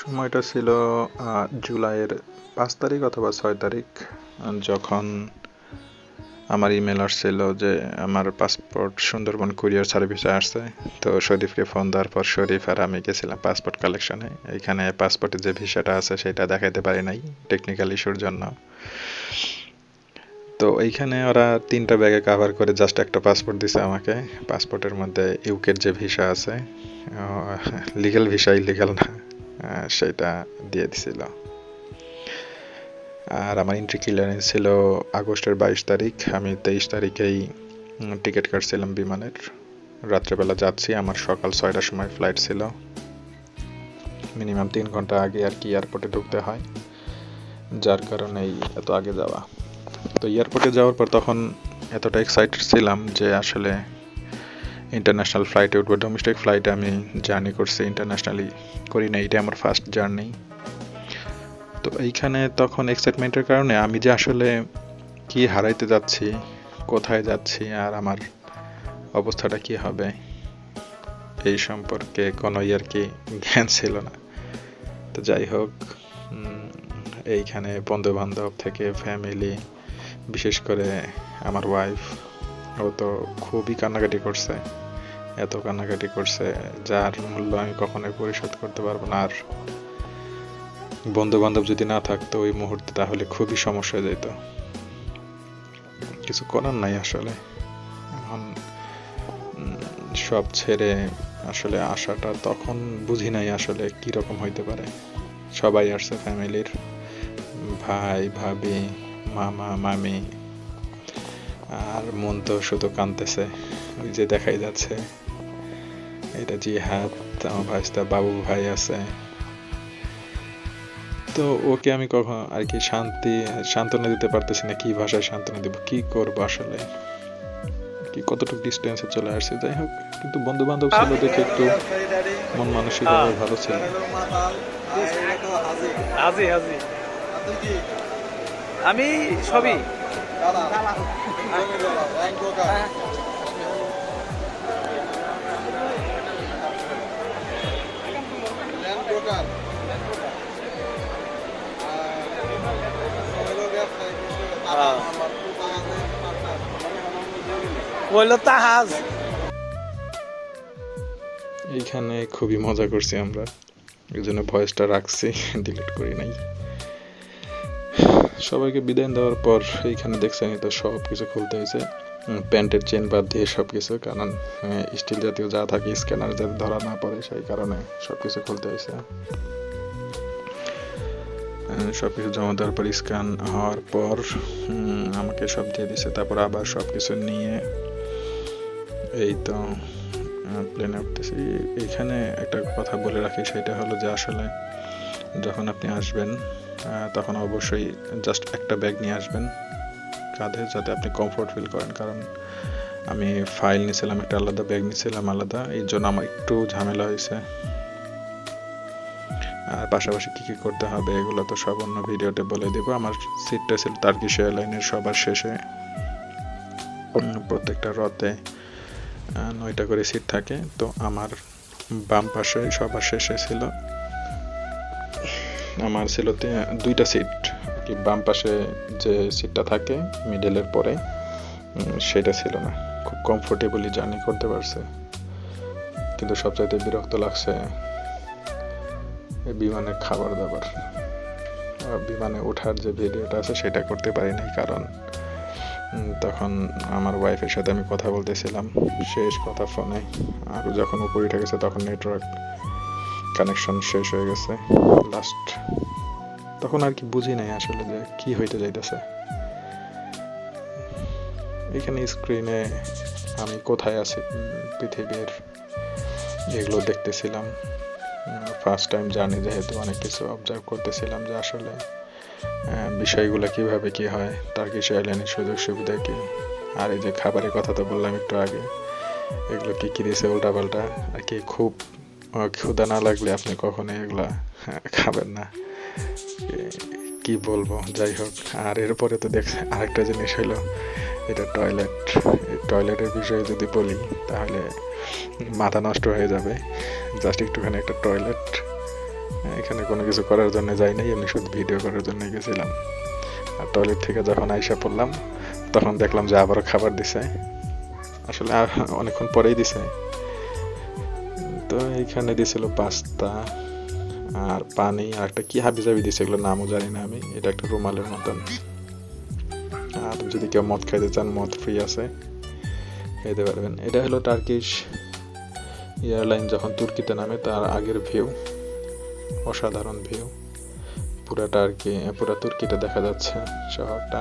সময়টা ছিল জুলাইয়ের পাঁচ তারিখ অথবা ছয় তারিখ, যখন আমার ইমেল আসছিল যে আমার পাসপোর্ট সুন্দরবন কুরিয়ার সার্ভিসে আসছে। তো শরীফকে ফোন দেওয়ার পর শরীফ আর আমি গেছিলাম পাসপোর্ট কালেকশনে এখানে পাসপোর্টে যে ভিসাটা আছে, সেটা দেখাইতে পারি নাই টেকনিক্যাল ইস্যুর জন্য। তো এইখানে ওরা তিনটা ব্যাগে কাভার করে জাস্ট একটা পাসপোর্ট দিছে আমাকে। পাসপোর্টের মধ্যে ইউকের যে ভিসা আছে লিগ্যাল ভিসা ইলিগাল না। সেটা দিয়ে দিছিল। আর আমার এন্ট্রি ক্লিয়ারেন্স ছিল আগস্টের বাইশ তারিখ। আমি তেইশ তারিখেই টিকিট কাটছিলাম বিমানের। রাত্রেবেলা যাচ্ছি, আমার সকাল ছয়টার সময় ফ্লাইট ছিল। মিনিমাম তিন ঘণ্টা আগে আর কি এয়ারপোর্টে ঢুকতে হয়। যার কারণেই এত আগে যাওয়া। তো এয়ারপোর্টে যাওয়ার পর তখন এতটা এক্সাইটেড ছিলাম যে আসলে ইন্টারন্যাশনাল ফ্লাইটে উঠবো ডোমেস্টিক ফ্লাইটে আমি জার্নি করছি ইন্টারন্যাশনালি করি না এটা আমার ফার্স্ট জার্নি তো এইখানে তখন এক্সাইটমেন্টের কারণে আমি যে আসলে কি হারাইতে যাচ্ছি, কোথায় যাচ্ছি আর আমার অবস্থাটা কি হবে, এই সম্পর্কে কোনো ইয়ার কি জ্ঞান ছিল না। তো যাই হোক এইখানে বন্ধু বান্ধব থেকে ফ্যামিলি বিশেষ করে আমার ওয়াইফ ও তো খুবই কান্নাকাটি করছে। এত কান্নাকাটি করছে, যার মূল্য আমি কখনোই পরিশোধ করতে পারব না। আর বন্ধু বান্ধব যদি না থাকতো ওই মুহূর্তে, তাহলে খুবই সমস্যা যেত। কিছু করার নাই আসলে। এখন সব ছেড়ে আসলে আশাটা তখন বুঝি নাই আসলে কি রকম হইতে পারে। সবাই আসছে ফ্যামিলির ভাই, ভাবি, মামা, মামি আর মন তো শুধু কাঁদতেছে ওই যে দেখাই যাচ্ছে। এটা জিহাদ আমার ভাইস্তা বাবু ভাই আছে। তো ওকে আমি কখন আর কি শান্তি সান্ত্বনা দিতে পারতেছি না কি ভাষায় সান্ত্বনা দিব কি করব আসলে? কি কতটুকু ডিস্টেন্সে চলে আসছে? যাই হোক কিন্তু বন্ধু বান্ধব ছিল দেখে একটু মন মানসিকভাবে ভালো ছিল। আমি সবই। এইখানে খুবই মজা করছি আমরা। এই জন্য ভয়েসটা রাখছি ডিলিট করি নাই। সবাইকে বিদায় দেওয়ার পর এইখানে দেখছেন তো সব কিছু খুলতে হয়েছে। প্যান্টের চেন বাদ দিয়ে সব কিছু কারণ স্টিল জাতীয় যা থাকে স্ক্যানার যাতে ধরা না পড়ে, সেই কারণে সব কিছু খুলতে হয়েছে। সব কিছু জমা দেওয়ার পর স্ক্যান হওয়ার পর আমাকে সব দিয়ে দিছে তারপর আবার সব কিছু নিয়ে এই তো প্লেনে উঠতেছি। এখানে একটা কথা বলে রাখি, সেটা হলো যে আসলে যখন আপনি আসবেন তখন অবশ্যই জাস্ট একটা ব্যাগ নিয়ে আসবেন কাঁধে যাতে আপনি কমফোর্ট ফিল করেন। কারণ আমি ফাইল নিয়েছিলাম একটা আলাদা ব্যাগ নিয়েছিলাম আলাদা। এই জন্য আমার একটু ঝামেলা হয়েছে। আর পাশাপাশি কি কি করতে হবে, এগুলো তো সব অন্য ভিডিওতে বলে দেবো। আমার সিটটা ছিল তার্কিশ এয়ারলাইনের সবার শেষে। প্রত্যেকটা রথে নয়টা করে সিট থাকে। তো আমার বাম পাশে সবার শেষে ছিল আমার ছিল দুইটা সিট কি বাম পাশে যে সিটটা থাকে মিডলের পরে সেটা ছিল না। খুব কমফোর্টেবলি জার্নি করতে পারছে। কিন্তু সবচাইতে বিরক্ত লাগছে বিমানের খাবার দাবার। বিমানে ওঠার যে ভিডিওটা আছে, সেটা করতে পারি নাই কারণ তখন আমার ওয়াইফের সাথে আমি কথা বলতেছিলাম। শেষ কথা ফোনে আর যখন উপরে উঠে গেছে, তখন নেটওয়ার্ক কানেকশন শেষ হয়ে গেছে। লাস্ট তখন আর কি বুঝি নাই আসলে যে কি হইতে যাইতেছে। এখানে স্ক্রিনে আমি কোথায় আছি? পৃথিবীর এগুলো দেখতেছিলাম। ফার্স্ট টাইম জার্নি যেহেতু অনেক কিছু অবজার্ভ করতেছিলাম যে আসলে বিষয়গুলো কীভাবে কি হয়, তার টার্কিশ এয়ারলাইনের সুযোগ সুবিধা কি? আর এই যে খাবারের কথা তো বললাম একটু আগে, এগুলো কি কি দিয়েছে উল্টাপাল্টা, আর কি খুব ক্ষুধা না লাগলে আপনি কখনোই এগুলা আহ, খাবেন না। কি বলব? যাই হোক আর এরপরে তো দেখ আরেকটা জিনিস হলো এটা টয়লেট টয়লেটের বিষয়ে যদি বলি তাহলে মাথা নষ্ট হয়ে যাবে। জাস্ট একটুখানি একটা টয়লেট এখানে কোনো কিছু করার জন্য যাই নাই এমনি শুধু ভিডিও করার জন্য গেছিলাম। আর টয়লেট থেকে যখন আইসা পড়লাম তখন দেখলাম যে আবারও খাবার দিছে। আসলে অনেকক্ষণ পরেই দিছে। তো এইখানে দিয়েছিল পাস্তা আর পানি আর একটা কি হাবি জাবি দিয়েছে এগুলো নামও জানি না আমি। এটা একটা রুমালের মতন। আর যদি কেউ মদ খাইতে চান, মদ ফ্রি আছে। খেতে পারবেন। এটা হলো টার্কিশ এয়ারলাইন যখন তুর্কিতে নামে, তার আগের ভিউ অসাধারণ ভিউ পুরা টার্কি পুরা তুর্কিটা দেখা যাচ্ছে শহরটা।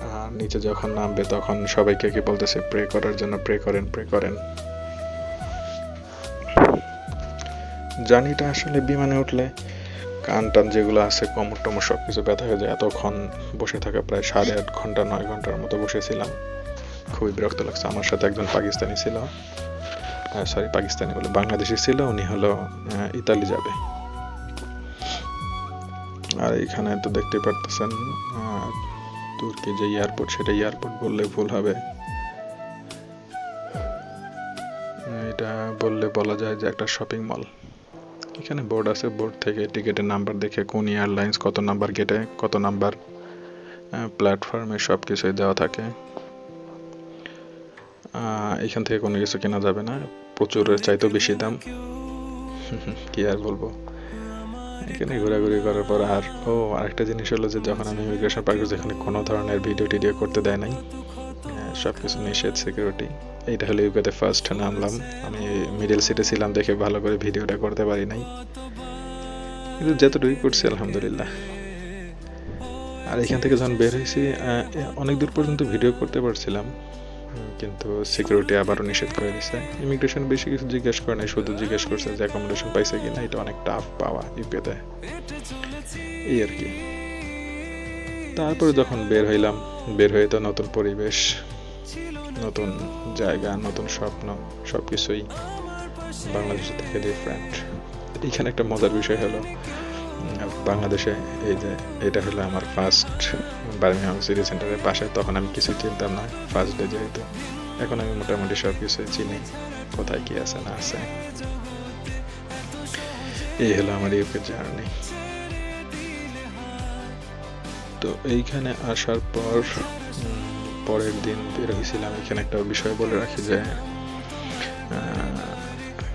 আর নিচে যখন নামবে, তখন সবাইকে কি বলতেছে? প্রে করার জন্য প্রে করেন প্রে করেন। জার্নিটা আসলে বিমানে উঠলে কান টান যেগুলো আছে, কোমর টমর সব কিছু ব্যথা হয়ে যায়। এতক্ষণ বসে থাকা প্রায় সাড়ে আট ঘণ্টা, নয় ঘণ্টার মতো বসেছিলাম। খুবই বিরক্ত লাগছে। আমার সাথে একজন পাকিস্তানি ছিল। সরি পাকিস্তানি বলে বাংলাদেশি ছিল। উনি হলো ইতালি যাবে। আর এখানে তো দেখতে পারতেছেন তুর্কি যে এয়ারপোর্ট, সেটা এয়ারপোর্ট বললে ভুল হবে। এটা বললে বলা যায় যে একটা শপিং মল। এখানে বোর্ড আছে বোর্ড থেকে টিকিটের নাম্বার দেখে কোন এয়ারলাইন্স কত নাম্বার গেটে কত নাম্বার প্ল্যাটফর্মে সব কিছুই দেওয়া থাকে। এখান থেকে কোনো কিছু কেনা যাবে না প্রচুরের চাইতেও বেশি দাম। কি আর বলব? এখানে ঘোরাঘুরি করার পর আর, ও, আরেকটা জিনিস হলো যে যখন আমি ইমিগ্রেশন পার্কে যেখানে কোনো ধরনের ভিডিও টিডিও করতে দেয় নাই সব কিছু নিষেধ সিকিউরিটি এইটা হলো ইউকেতে ফার্স্ট নামলাম। আমি মিডল সিটে ছিলাম দেখে ভালো করে ভিডিওটা করতে পারি নাই। কিন্তু যতটুকুই করছি, আলহামদুলিল্লাহ। আর এখান থেকে যখন বের হয়েছি অনেক দূর পর্যন্ত ভিডিও করতে পারছিলাম, কিন্তু সিকিউরিটি আবারও নিষেধ করে দিছে। ইমিগ্রেশন বেশি কিছু জিজ্ঞেস করে নাই, শুধু জিজ্ঞেস করছে যে অ্যাকোমোডেশন পাইছে কিনা, এটা অনেক টাফ পাওয়া ইউকেতে। এই আর কি। তারপরে যখন বের হইলাম, বের হয়ে তো নতুন পরিবেশ নতুন জায়গা, নতুন স্বপ্ন সব কিছুই বাংলাদেশের থেকে ডিফারেন্ট এখানে একটা মজার বিষয় হলো, বাংলাদেশে এই যে এটা হলো আমার ফার্স্ট বার্মিংহাম সিটি সেন্টারের পাশে, তখন আমি কিছু চিনতাম না ফার্স্ট ডে যেহেতু। এখন আমি মোটামুটি সব কিছু চিনি, কোথায় কি আছে না আছে। এই হলো আমার ইউকে জার্নি তো এইখানে আসার পর পরের দিন বের হয়েছিলাম। এখানে একটা বিষয় বলে রাখি যে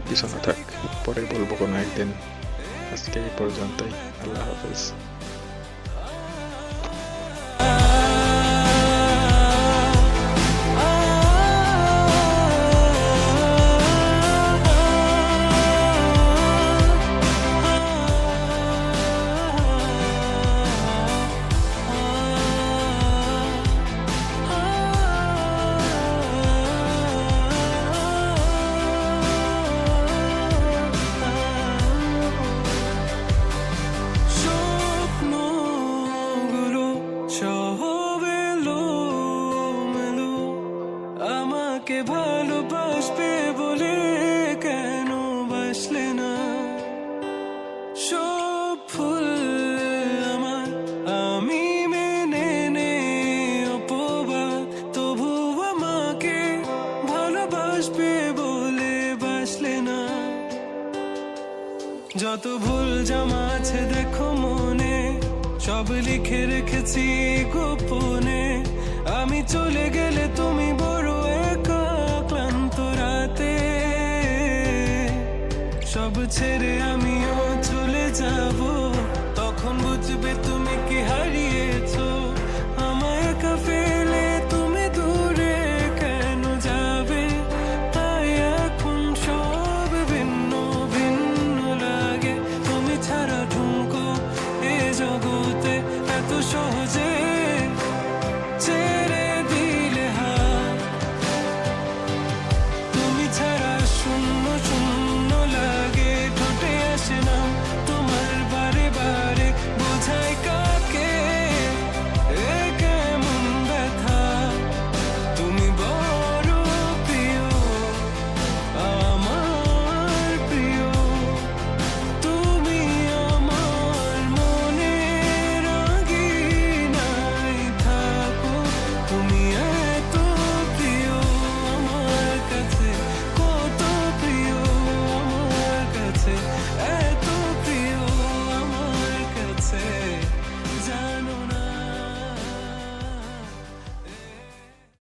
কিছু না থাক, পরে বলব কোনো একদিন। আজকে এই পর্যন্তই। আল্লাহ হাফেজ। যত ভুল জামা আছে দেখো মনে, সব লিখে রেখেছি গোপনে। আমি চলে গেলে তুমি বড় একা, ক্লান্ত রাতে। সব ছেড়ে আমিও চলে যাব, তখন বুঝবে তুমি